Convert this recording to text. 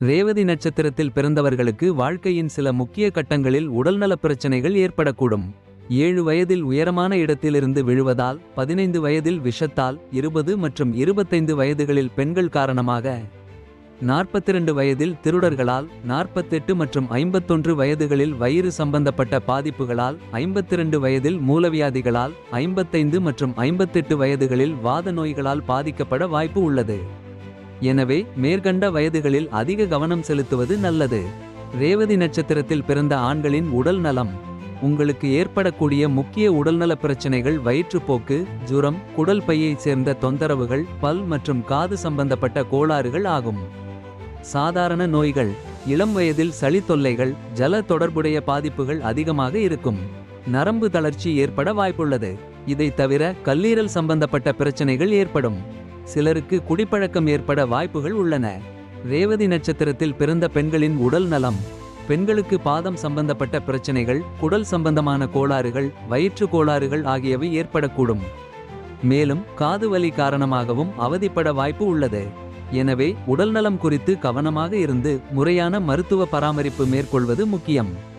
ரேவதி நட்சத்திரத்தில் பிறந்தவர்களுக்கு வாழ்க்கையின் சில முக்கிய கட்டங்களில் உடல்நலப் பிரச்சனைகள் ஏற்படக்கூடும். ஏழு வயதில் உயரமான இடத்திலிருந்து விழுவதால். பதினைந்து வயதில் விஷத்தால் இருபது மற்றும் இருபத்தைந்து வயதுகளில் பெண்கள் காரணமாக. 42 வயதில் திருடர்களால் 48 மற்றும் 51 வயதுகளில் வயிறு சம்பந்தப்பட்ட பாதிப்புகளால். 52 வயதில் மூலவியாதிகளால் 55 மற்றும் 58 வயதுகளில் வாத நோய்களால் பாதிக்கப்பட வாய்ப்பு உள்ளது. எனவே மேற்கண்ட வயதுகளில் அதிக கவனம் செலுத்துவது நல்லது. ரேவதி நட்சத்திரத்தில் பிறந்த ஆண்களின் உடல் நலம். உங்களுக்கு ஏற்படக்கூடிய முக்கிய உடல்நலப் பிரச்சனைகள் வயிற்றுப்போக்கு. ஜுரம் குடல் பையைச் சேர்ந்த தொந்தரவுகள் பல் மற்றும் காது சம்பந்தப்பட்ட கோளாறுகள் ஆகும். சாதாரண நோய்கள் இளம் வயதில் சளி தொல்லைகள். ஜல தொடர்புடைய பாதிப்புகள் அதிகமாக இருக்கும். நரம்பு தளர்ச்சி ஏற்பட வாய்ப்புள்ளது. இதைத் தவிர கல்லீரல் சம்பந்தப்பட்ட பிரச்சனைகள் ஏற்படும். சிலருக்கு குடிப்பழக்கம் ஏற்பட வாய்ப்புகள் உள்ளன. ரேவதி நட்சத்திரத்தில் பிறந்த பெண்களின் உடல் நலம். பெண்களுக்கு பாதம் சம்பந்தப்பட்ட பிரச்சனைகள். குடல் சம்பந்தமான கோளாறுகள் வயிற்று கோளாறுகள் ஆகியவை ஏற்படக்கூடும். மேலும் காது வலி காரணமாகவும் அவதிப்பட வாய்ப்பு உள்ளது. எனவே உடல்நலம் குறித்து கவனமாக இருந்து. முறையான மருத்துவ பராமரிப்பு மேற்கொள்வது முக்கியம்.